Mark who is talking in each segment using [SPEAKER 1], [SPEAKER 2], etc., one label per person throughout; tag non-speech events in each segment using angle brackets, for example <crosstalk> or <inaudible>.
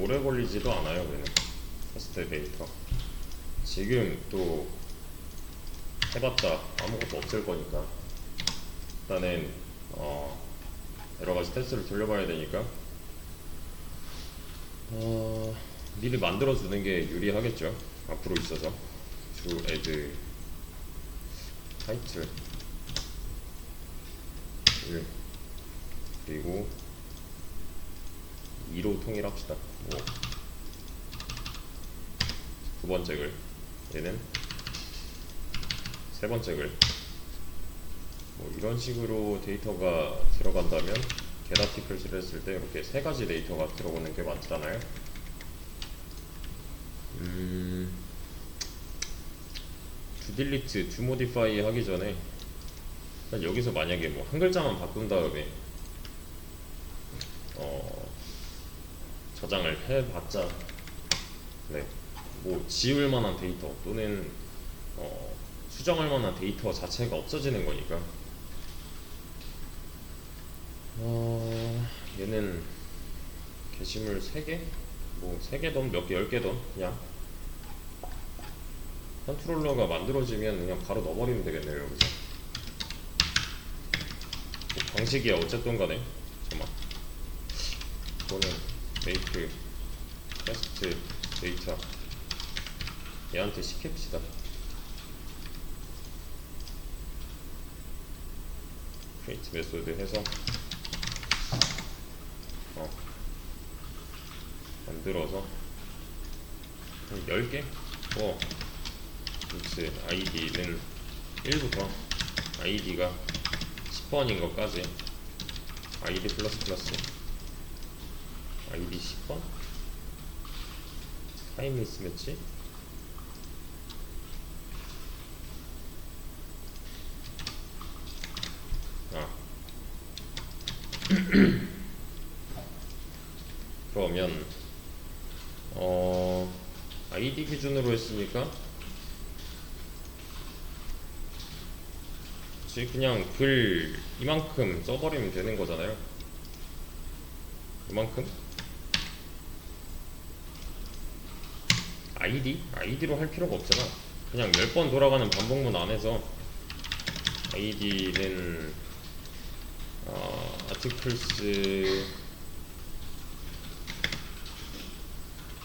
[SPEAKER 1] 오래 걸리지도 않아요, 얘는. 테스트 데이터. 지금 또 해봤자 아무것도 없을 거니까 일단은 어 여러 가지 테스트를 돌려봐야 되니까 어 미리 만들어 주는 게 유리하겠죠. 앞으로 있어서 주 애드 타이틀 1 그리고 2로 통일합시다. 뭐. 두 번째 글 얘는 세 번째 글 뭐 이런 식으로 데이터가 들어간다면 articles를 했을 때 이렇게 세 가지 데이터가 들어오는 게 많잖아요. 음, to modify 하기 전에 여기서 만약에 뭐 한 글자만 바꾼 다음에 어, 저장을 해봤자 네, 뭐 지울 만한 데이터 또는 어, 수정할 만한 데이터 자체가 없어지는 거니까. 어, 얘는 게시물 3개? 뭐 3개든 몇 개, 10개든 그냥. 컨트롤러가 만들어지면 그냥 바로 넣어버리면 되겠네요 여기서. 뭐 방식이야 어쨌든 간에. 잠깐만. 이거는 메이크 테스트 데이터 얘한테 시킵시다. create 메소드 해서 어 만들어서 한 10개? 어 그렇지. id는 1부터 id가 10번인 것까지. id 플러스 플러스 id 10번 타임 미스 매치 아. <clears throat> 그러면 어 아이디 기준으로 했으니까 지 그냥 글 이만큼 써버리면 되는 거잖아요. 이만큼 아이디? 아이디로 할 필요가 없잖아 그냥 10번 돌아가는 반복문 안에서 아이디는 어, 아티클스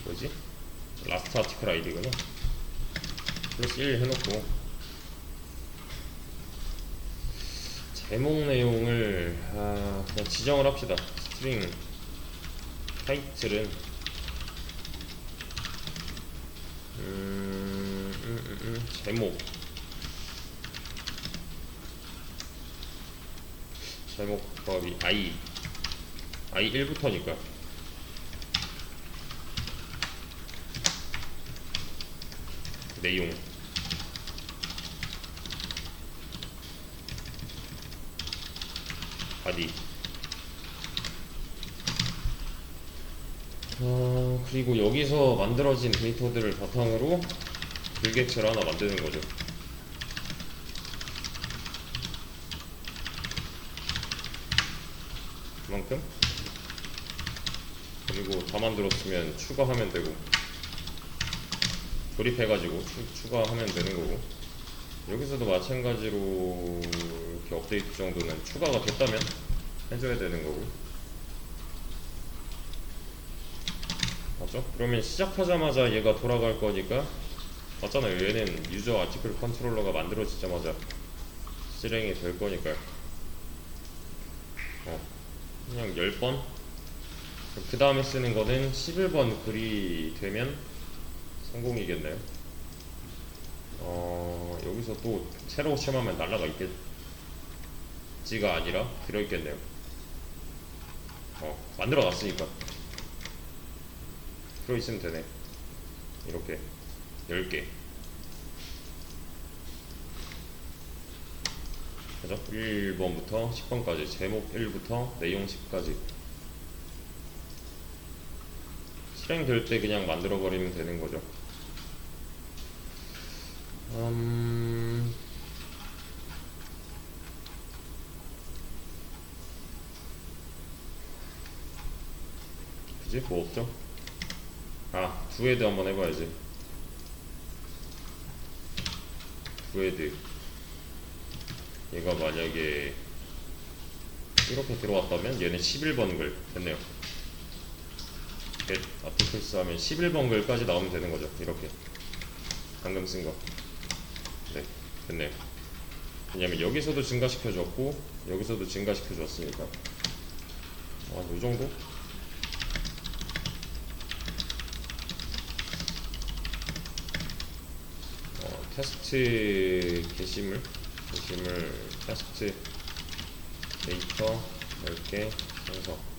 [SPEAKER 1] 뭐지? 라스트 아티클 아이디구나 플러스 1 해놓고 제목 내용을 아, 그냥 지정을 합시다 스트링 타이틀은 음, 음, 음, 음, 제목. 제목 더하기 i i 1부터니까. 내용. 바디 어, 그리고 여기서 만들어진 데이터들을 바탕으로 불객체를 하나 만드는 거죠. 그만큼? 그리고 다 만들었으면 추가하면 되고 조립해가지고 추, 추가하면 되는 거고 여기서도 마찬가지로 이렇게 업데이트 정도는 추가가 됐다면 해줘야 되는 거고 맞죠? 그러면 시작하자마자 얘가 돌아갈 거니까 맞잖아요 얘는 유저 아티클 컨트롤러가 만들어지자마자 실행이 될 거니까요 어, 그냥 10번 그 다음에 쓰는 거는 11번 글이 되면 성공이겠네요. 어, 여기서 또 새로 체험하면 날라가 있겠지가 아니라 들어있겠네요. 어, 만들어 놨으니까. 들어있으면 되네. 이렇게. 10개. 그죠? 1번부터 10번까지. 제목 1부터 내용 10까지. 실행될 때 그냥 만들어 버리면 되는 거죠. 음... 그지? 뭐 없죠? 아 두헤드 한번 해봐야지. 두헤드. 얘가 만약에 이렇게 들어왔다면 얘는 11번 글 됐네요. get articles 하면 11번 글까지 나오면 되는 거죠. 이렇게. 방금 쓴 거. 네, 됐네요. 왜냐면 여기서도 증가시켜 줬고 여기서도 증가시켜 줬으니까. 아, 요 정도? 어, 테스트 게시물 게시물 테스트 데이터 10개 생성